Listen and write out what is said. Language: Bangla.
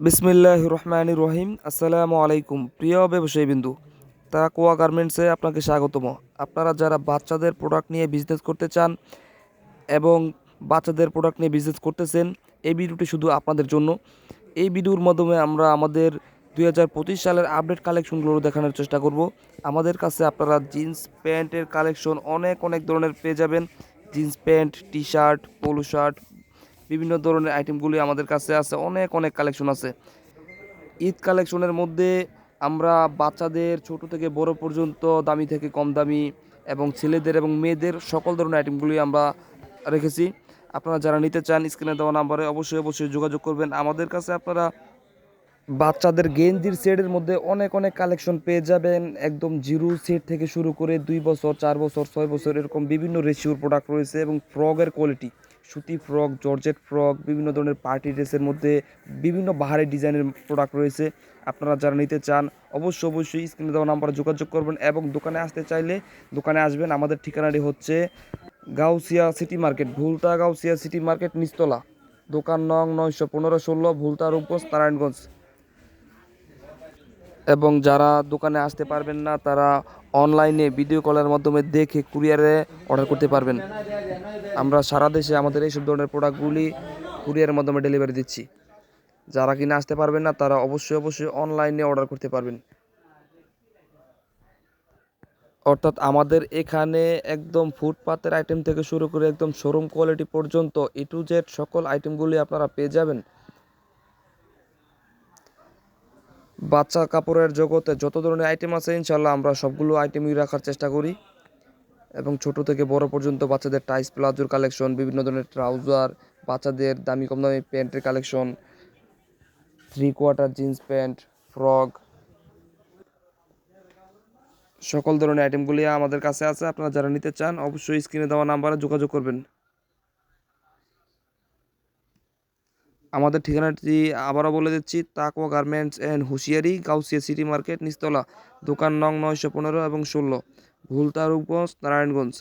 বিসমিল্লাহ রহমান রহিম আসসালামু আলাইকুম প্রিয় ব্যবসায়ী বিন্দু তাকুয়া গার্মেন্টসে আপনাকে স্বাগতম। আপনারা যারা বাচ্চাদের প্রোডাক্ট নিয়ে বিজনেস করতে চান এবং বাচ্চাদের প্রোডাক্ট নিয়ে বিজনেস করতেছেন, এই ভিডিওটি শুধু আপনাদের জন্য। এই ভিডিওর মাধ্যমে আমরা আমাদের দুই হাজার পঁচিশ সালের আপডেট কালেকশনগুলো দেখানোর চেষ্টা করব। আমাদের কাছে আপনারা জিন্স প্যান্টের কালেকশন অনেক অনেক ধরনের পেয়ে যাবেন। Jeans pant T shirt polo shirt বিভিন্ন ধরনের আইটেমগুলি আমাদের কাছে আছে, অনেক অনেক কালেকশন আছে। ঈদ কালেকশনের মধ্যে আমরা বাচ্চাদের ছোট থেকে বড় পর্যন্ত দামি থেকে কম দামি এবং ছেলেদের এবং মেয়েদের সকল ধরনের আইটেমগুলি আমরা রেখেছি। আপনারা যারা নিতে চান স্ক্রিনে দেওয়া নাম্বারে অবশ্যই অবশ্যই যোগাযোগ করবেন। আমাদের কাছে আপনারা বাচ্চাদের গেঞ্জির সেটের মধ্যে অনেক অনেক কালেকশন পেয়ে যাবেন। একদম জিরো সেট থেকে শুরু করে দুই বছর, চার বছর, ছয় বছর এরকম বিভিন্ন রেশিওর প্রোডাক্ট রয়েছে এবং ফ্রগের কোয়ালিটি সুতি ফ্রক, জর্জেট ফ্রক, বিভিন্ন ধরনের পার্টি ড্রেসের মধ্যে বিভিন্ন বাহারি ডিজাইনের প্রোডাক্ট রয়েছে। আপনারা যারা নিতে চান অবশ্যই অবশ্যই স্ক্রিনে দেওয়া নাম্বারে যোগাযোগ করবেন এবং দোকানে আসতে চাইলে দোকানে আসবেন। আমাদের ঠিকানাটি হচ্ছে Gausia city market Bhulta Gausia city market নিস্তলা দোকান নং নয়শো পনেরো ষোলো ভুলতা রূপগঞ্জ নারায়ণগঞ্জ। এবং যারা দোকানে আসতে পারবেন না, তারা অনলাইনে ভিডিও কলের মাধ্যমে দেখে কুরিয়ারে অর্ডার করতে পারবেন। আমরা সারা দেশে আমাদের এইসব ধরনের প্রোডাক্টগুলি কুরিয়ারের মাধ্যমে ডেলিভারি দিচ্ছি। যারা কিনা আসতে পারবেন না, তারা অবশ্যই অবশ্যই অনলাইনে অর্ডার করতে পারবেন। অর্থাৎ আমাদের এখানে একদম ফুটপাতের আইটেম থেকে শুরু করে একদম শোরুম কোয়ালিটি পর্যন্ত এ টু জেড সকল আইটেমগুলি আপনারা পেয়ে যাবেন। বাচ্চা কাপড়ের জগতে যত ধরনের আইটেম আছে ইনশাল্লাহ আমরা সবগুলো আইটেমই রাখার চেষ্টা করি। এবং ছোট থেকে বড় পর্যন্ত বাচ্চাদের টাইস প্লাজোর কালেকশন বিভিন্ন ধরনের ট্রাউজার বাচ্চাদের দামি কম দামি প্যান্টের collection three quarter jeans pant frock সকল ধরনের আইটেমগুলি আমাদের কাছে আছে। আপনারা যারা নিতে চান, অবশ্যই স্ক্রিনে দেওয়া নাম্বারে যোগাযোগ করবেন। আমাদের ঠিকানাটি আবারও বলে দিচ্ছি, তাকওয়া গার্মেন্টস অ্যান্ড হুঁশিয়ারি, গাউসিয়া সিটি মার্কেট নিস্তলা দোকান নং নয়শো পনেরো এবং ষোলো ভুলতারুগঞ্জ নারায়ণগঞ্জ।